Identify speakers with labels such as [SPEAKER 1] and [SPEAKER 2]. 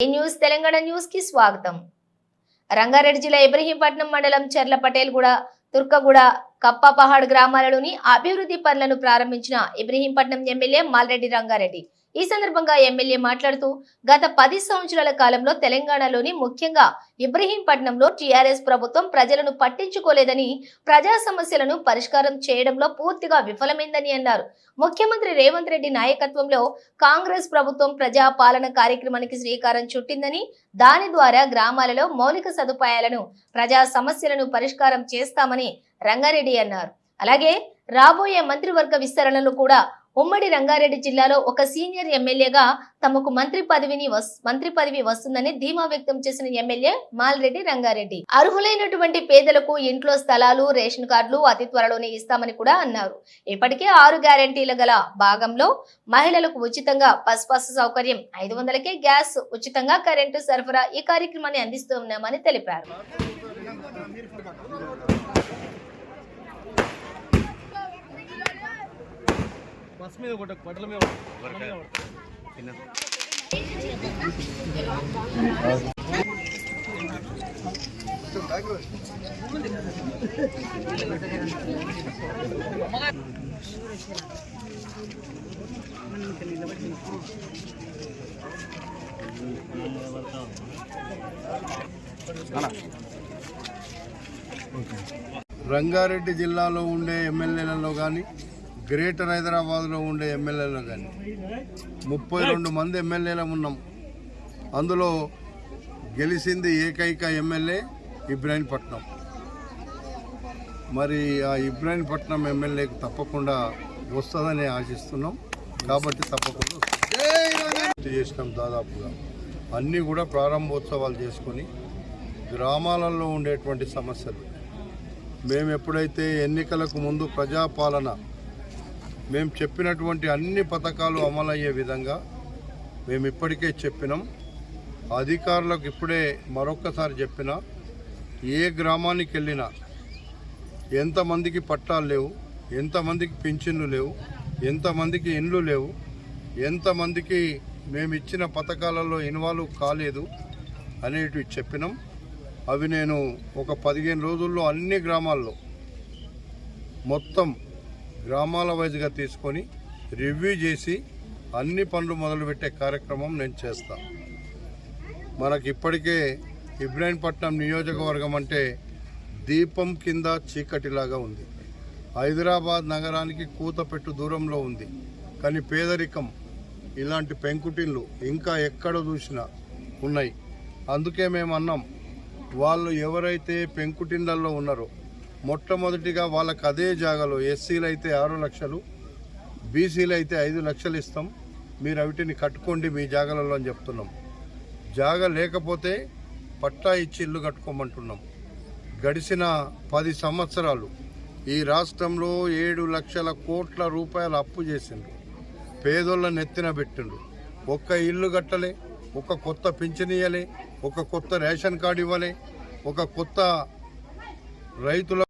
[SPEAKER 1] ఈ న్యూస్? తెలంగాణ న్యూస్కి స్వాగతం. రంగారెడ్డి జిల్లా ఇబ్రహీంపట్నం మండలం చెర్ల పటేల్గూడ తుర్కగూడ కప్పపహాడ్ గ్రామాలలోని అభివృద్ధి పనులను ప్రారంభించిన ఇబ్రహీంపట్నం ఎమ్మెల్యే మాల్రెడ్డి రంగారెడ్డి. ఈ సందర్భంగా ఎమ్మెల్యే మాట్లాడుతూ గత పది సంవత్సరాల కాలంలో తెలంగాణలోని ముఖ్యంగా ఇబ్రహీంపట్నంలో టీఆర్ఎస్ ప్రభుత్వం ప్రజలను పట్టించుకోలేదని ప్రజా సమస్యలను పరిష్కారం చేయడంలో పూర్తిగా విఫలమైందని అన్నారు. ముఖ్యమంత్రి రేవంత్ రెడ్డి నాయకత్వంలో కాంగ్రెస్ ప్రభుత్వం ప్రజా పాలన కార్యక్రమానికి శ్రీకారం చుట్టిందని దాని ద్వారా గ్రామాలలో మౌలిక సదుపాయాలను ప్రజా సమస్యలను పరిష్కారం చేస్తామని రంగారెడ్డి అన్నారు. అలాగే రాబోయే మంత్రివర్గ విస్తరణలో కూడా ఉమ్మడి రంగారెడ్డి జిల్లాలో ఒక సీనియర్ ఎమ్మెల్యేగా తమకు మంత్రి పదవిని వస్- మంత్రి పదవి వస్తుందని ధీమా వ్యక్తం చేసిన ఎమ్మెల్యే మాల్రెడ్డి రంగారెడ్డి. అర్హులైనటువంటి పేదలకు ఇంట్లో స్థలాలు రేషన్ కార్డులు అతి త్వరలోనే ఇస్తామని కూడా అన్నారు. ఇప్పటికే ఆరు గ్యారెంటీల గల భాగంలో మహిళలకు ఉచితంగా పసుపసు సౌకర్యం ఐదు వందలకే గ్యాస్ ఉచితంగా కరెంటు సరఫరా ఈ కార్యక్రమాన్ని అందిస్తున్నామని తెలిపారు.
[SPEAKER 2] బస్ మీద కొట్ట బట్టల మీద.
[SPEAKER 3] రంగారెడ్డి జిల్లాలో ఉండే ఎమ్మెల్యేలలో కానీ గ్రేటర్ హైదరాబాద్లో ఉండే ఎమ్మెల్యేలలో కానీ ముప్పై రెండు మంది ఎమ్మెల్యేలు ఉన్నాం. అందులో గెలిచింది ఏకైక ఎమ్మెల్యే ఇబ్రాహీంపట్నం. మరి ఆ ఇబ్రాహీంపట్నం ఎమ్మెల్యేకి తప్పకుండా వస్తుందని ఆశిస్తున్నాం. కాబట్టి తప్పకుండా చేసినాం దాదాపుగా. అన్నీ కూడా ప్రారంభోత్సవాలు చేసుకొని గ్రామాలలో ఉండేటువంటి సమస్యలు. మేము ఎప్పుడైతే ఎన్నికలకు ముందు ప్రజాపాలన మేము చెప్పినటువంటి అన్ని పథకాలు అమలయ్యే విధంగా మేము ఇప్పటికే చెప్పినాం. అధికారులకు ఇప్పుడే మరొక్కసారి చెప్పిన ఏ గ్రామానికి వెళ్ళినా ఎంతమందికి పట్టాలు లేవు ఎంతమందికి పింఛన్లు లేవు ఎంతమందికి ఇండ్లు లేవు ఎంతమందికి మేము ఇచ్చిన పథకాలలో ఇన్వాల్వ్ కాలేదు అనేటివి చెప్పినాం. అవి నేను ఒక పదిహేను రోజుల్లో అన్ని గ్రామాల్లో మొత్తం గ్రామాల వైజ్గా తీసుకొని రివ్యూ చేసి అన్ని పనులు మొదలుపెట్టే కార్యక్రమం నేను చేస్తా. మనకి ఇప్పటికే ఇబ్రాహీంపట్నం నియోజకవర్గం అంటే దీపం కింద చీకటిలాగా ఉంది. హైదరాబాద్ నగరానికి కూతపెట్టు దూరంలో ఉంది. కానీ పేదరికం ఇలాంటి పెంకుటిన్లు ఇంకా ఎక్కడ చూసినా ఉన్నాయి. అందుకే మేము అన్నాం వాళ్ళు ఎవరైతే పెంకుటిన్లలో ఉన్నారో మొట్టమొదటిగా వాళ్ళకి అదే జాగాలో ఎస్సీలు అయితే ఆరు లక్షలు బీసీలు అయితే ఐదు లక్షలు ఇస్తాం. మీరు అవిటిని కట్టుకోండి మీ జాగాలలో అని చెప్తున్నాం. జాగా లేకపోతే పట్టా ఇచ్చి ఇల్లు కట్టుకోమంటున్నాం. గడిచిన పది సంవత్సరాలు ఈ రాష్ట్రంలో ఏడు లక్షల కోట్ల రూపాయల అప్పు చేసిండ్రు. పేదోళ్ళ నెత్తిన పెట్టిండ్రు. ఒక్క ఇల్లు కట్టలే ఒక కొత్త పింఛన్ ఇవ్వలే ఒక కొత్త రేషన్ కార్డు ఇవ్వలే ఒక కొత్త రైతుల